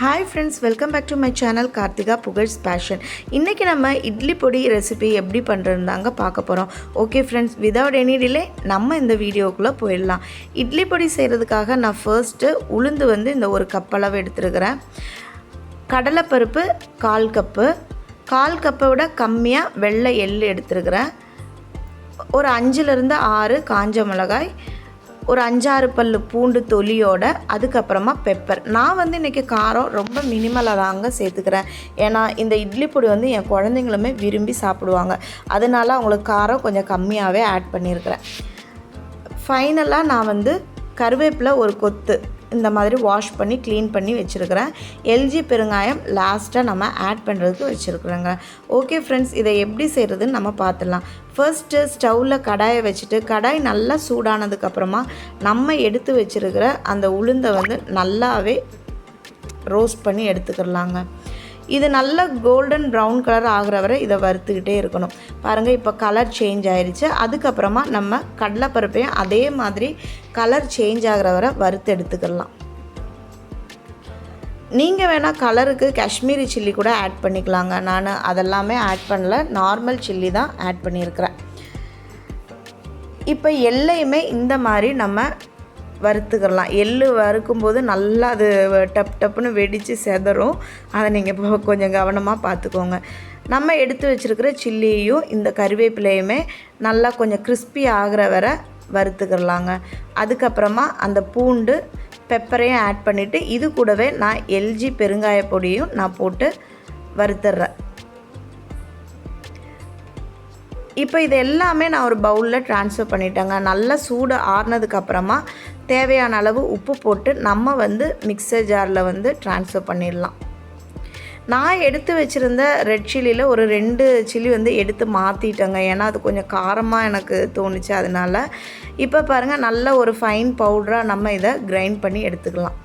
Hi friends welcome back to my channel Karthika Pugazh's passion இன்றைக்கி நம்ம இட்லி பொடி recipe எப்படி பண்ணுறதுதாங்க பார்க்க போகிறோம் okay friends without any delay நம்ம இந்த வீடியோக்குள்ளே போயிடலாம். இட்லி பொடி செய்கிறதுக்காக நான் ஃபர்ஸ்ட்டு உளுந்து வந்து இந்த ஒரு கப் அளவு எடுத்துருக்கிறேன். கடலைப்பருப்பு கால் கப்பு கால் கப்பை விட கம்மியாக வெள்ளை எள் எடுத்துருக்கிறேன். ஒரு அஞ்சுலேருந்து ஆறு காஞ்ச மிளகாய் ஒரு அஞ்சாறு பல் பூண்டு தொலியோட அதுக்கப்புறமா பெப்பர் நான் வந்து இன்றைக்கி காரம் ரொம்ப மினிமலாக தாங்க சேர்த்துக்கிறேன். ஏன்னா இந்த இட்லி பொடி வந்து என் குழந்தைங்களுமே விரும்பி சாப்பிடுவாங்க. அதனால அவங்களுக்கு காரம் கொஞ்சம் கம்மியாகவே ஆட் பண்ணியிருக்கிறேன். ஃபைனலாக நான் வந்து கருவேப்பிலை ஒரு கொத்து. இந்த மாதிரி வாஷ் பண்ணி க்ளீன் பண்ணி வச்சுருக்கிறேன். எல்ஜி பெருங்காயம் லாஸ்ட்டாக நம்ம ஆட் பண்ணுறதுக்கு வச்சுருக்குறோங்க. ஓகே ஃப்ரெண்ட்ஸ் இதை எப்படி செய்கிறதுன்னு நம்ம பார்த்துடலாம். ஃபர்ஸ்ட்டு ஸ்டவ்வில் கடாயை வச்சுட்டு கடாய் நல்லா சூடானதுக்கப்புறமா நம்ம எடுத்து வச்சுருக்கிற அந்த உளுந்தை வந்து நல்லாவே ரோஸ்ட் பண்ணி எடுத்துக்கிறலாங்க இது நல்ல கோல்டன் ப்ரௌன் கலர் ஆகிற வரை இதை வறுத்துக்கிட்டே இருக்கணும். பாருங்கள் இப்போ கலர் சேஞ்ச் ஆயிடுச்சு அதுக்கப்புறமா நம்ம கடலைப்பருப்பையும் அதே மாதிரி கலர் சேஞ்ச் ஆகிற வரை வறுத்து எடுத்துக்கலாம். நீங்கள் வேணால் கலருக்கு காஷ்மீரி சில்லி கூட ஆட் பண்ணிக்கலாங்க. நான் அதெல்லாமே ஆட் பண்ணல. நார்மல் சில்லி தான் ஆட் பண்ணியிருக்கிறேன். இப்போ எல்லையுமே இந்த மாதிரி நம்ம வறுத்துக்கலாம். எள்ளு வறுக்கும்போது நல்லா அது டப் டப்புன்னு வெடித்து செதறும். அதை நீங்கள் கொஞ்சம் கவனமாக பார்த்துக்கோங்க நம்ம எடுத்து வச்சுருக்கிற சில்லியையும் இந்த கருவேப்பிலையுமே நல்லா கொஞ்சம் கிறிஸ்பி ஆகிற வரை வறுத்துக்கிறலாங்க அதுக்கப்புறமா அந்த பூண்டு பெப்பரையும் ஆட் பண்ணிவிட்டு இது கூடவே நான் எல்ஜி பெருங்காய பொடியும் நான் போட்டு வறுத்துட்றேன். இப்போ இது எல்லாமே நான் ஒரு பவுலில் ட்ரான்ஸ்ஃபர் பண்ணிட்டேங்க. நல்லா சூடு ஆறுனதுக்கப்புறமா தேவையான அளவு உப்பு போட்டு நம்ம வந்து மிக்சர் ஜாரில் வந்து ட்ரான்ஸ்ஃபர் பண்ணிடலாம். நான் எடுத்து வச்சுருந்த ரெட் சில்லியில் ஒரு ரெண்டு சில்லி வந்து எடுத்து மாற்றிட்டேங்க ஏன்னா அது கொஞ்சம் காரமாக எனக்கு தோணுச்சு அதனால். இப்போ பாருங்கள் நல்ல ஒரு ஃபைன் பவுடராக நம்ம இதை கிரைண்ட் பண்ணி எடுத்துக்கலாம்.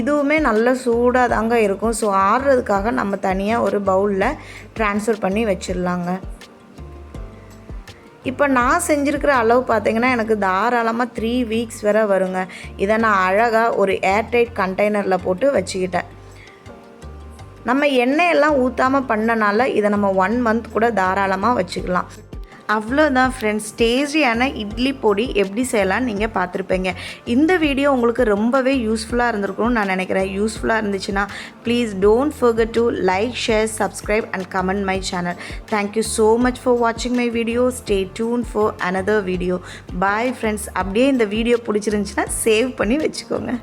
இதுவுமே நல்ல சூடாக தாங்க இருக்கும். ஸோ ஆடுறதுக்காக நம்ம தனியாக ஒரு பவுலில் ட்ரான்ஸ்ஃபர் பண்ணி வச்சிடலாங்க இப்போ நான் செஞ்சுருக்கிற அளவு பார்த்திங்கன்னா எனக்கு தாராளமாக த்ரீ வீக்ஸ் வரை வருங்க. இதை நான் அழகாக ஒரு ஏர்டைட் கண்டெய்னரில் போட்டு வச்சுக்கிட்டேன். நம்ம எண்ணெயெல்லாம் ஊற்றாமல் பண்ணனால இதை நம்ம ஒன் மந்த் கூட தாராளமாக வச்சுக்கலாம். அவ்வளோதான் ஃப்ரெண்ட்ஸ் டேஸ்டியான இட்லி பொடி எப்படி செய்யலாம்னு நீங்கள் பார்த்துருப்பீங்க. இந்த வீடியோ உங்களுக்கு ரொம்பவே யூஸ்ஃபுல்லாக இருந்திருக்கும்னு நான் நினைக்கிறேன். யூஸ்ஃபுல்லாக இருந்துச்சுன்னா please don't forget to like share subscribe and comment my channel thank you so much for வாட்சிங் my video stay tuned for another video bye friends அப்படியே இந்த வீடியோ பிடிச்சிருந்துச்சுன்னா சேவ் பண்ணி வச்சுக்கோங்க.